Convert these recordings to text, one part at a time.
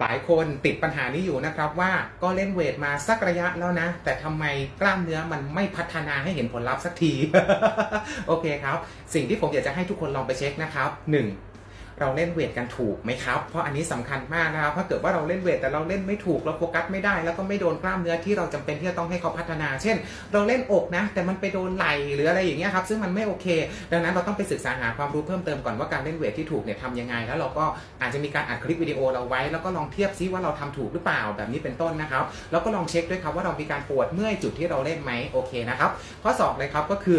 หลายคนติดปัญหานี้อยู่นะครับว่าก็เล่นเวทมาสักระยะแล้วนะ แต่ทำไมกล้ามเนื้อมันไม่พัฒนาให้เห็นผลลัพธ์สักที โอเคครับ สิ่งที่ผมอยากจะให้ทุกคนลองไปเช็คนะครับ 1. เราเล่นเวทกันถูกไหมครับ เพราะอันนี้สำคัญมากนะครับถ้าเกิดว่าเราเล่นเวทแต่เราเล่นไม่ถูกเราโฟกัสไม่ได้ แล้วก็ไม่โดนกล้ามเนื้อที่เราจำเป็นที่จะต้องให้เขาพัฒนา เช่น เราเล่นอกนะ แต่มันไปโดนไหล่หรืออะไรอย่างเงี้ยครับซึ่งมันไม่โอเค ดังนั้นเราต้องไปศึกษาหาความรู้เพิ่มเติมก่อนว่าการเล่นเวทที่ถูกเนี่ยทำยังไง แล้วเราก็อาจจะมีการอัดคลิปวิดีโอเราไว้ แล้วก็ลองเทียบซิว่าเราทำถูกหรือเปล่าแบบนี้เป็นต้นนะครับแล้วก็ลองเช็คด้วยครับว่าเรามีการปวดเมื่อยจุดที่เราเล่นไหมโอเคนะครับข้อสองเลยครับก็คือ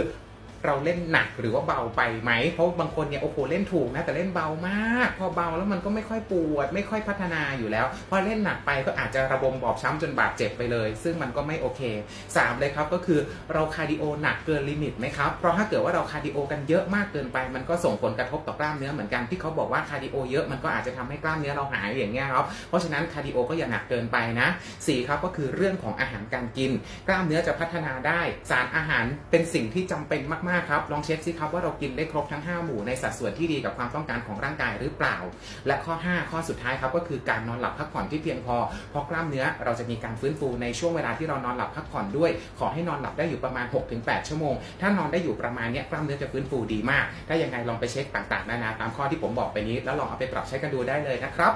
เราเล่นหนักหรือว่าเบาไปไหม เพราะบางคนเนี่ยโอ้โหเล่นถูกนะแต่เล่นเบามาก พอเบาแล้วมันก็ไม่ค่อยปวด ไม่ค่อยพัฒนาอยู่แล้ว พอเล่นหนักไปก็อาจจะระบมบอบช้ำจนบาดเจ็บไปเลย ซึ่งมันก็ไม่โอเคสามเลยครับก็คือเราคาร์ดิโอหนักเกินลิมิตไหมครับ เพราะถ้าเกิดว่าเราคาร์ดิโอกันเยอะมากเกินไป มันก็ส่งผลกระทบต่อกล้ามเนื้อเหมือนกันที่เขาบอกว่าคาร์ดิโอเยอะมันก็อาจจะทำให้กล้ามเนื้อเราหายอย่างเงี้ยครับเพราะฉะนั้นคาร์ดิโอก็อย่าหนักเกินไปนะสี่ครับก็คือเรื่องของอาหารการกิน กล้ามเนื้อจะพัฒนาได้ สารอาหารเป็นสิ่งที่จำเป็นมากๆครับลองเช็คซิครับว่าเรากินได้ครบทั้ง 5 หมู่ในสัดส่วนที่ดีกับความต้องการของร่างกายหรือเปล่า และข้อ 5 ข้อสุดท้ายครับก็คือการนอนหลับพักผ่อนที่เพียงพอ เพราะกล้ามเนื้อเราจะมีการฟื้นฟูในช่วงเวลาที่เรานอนหลับพักผ่อนด้วย ขอให้นอนหลับได้อยู่ประมาณ 6-8 ชั่วโมง ถ้านอนได้อยู่ประมาณนี้กล้ามเนื้อจะฟื้นฟูดีมาก ถ้ายังไงลองไปเช็คต่างๆนานาตามข้อที่ผมบอกไปนี้ แล้วลองเอาไปปรับใช้กันดูได้เลยนะครับ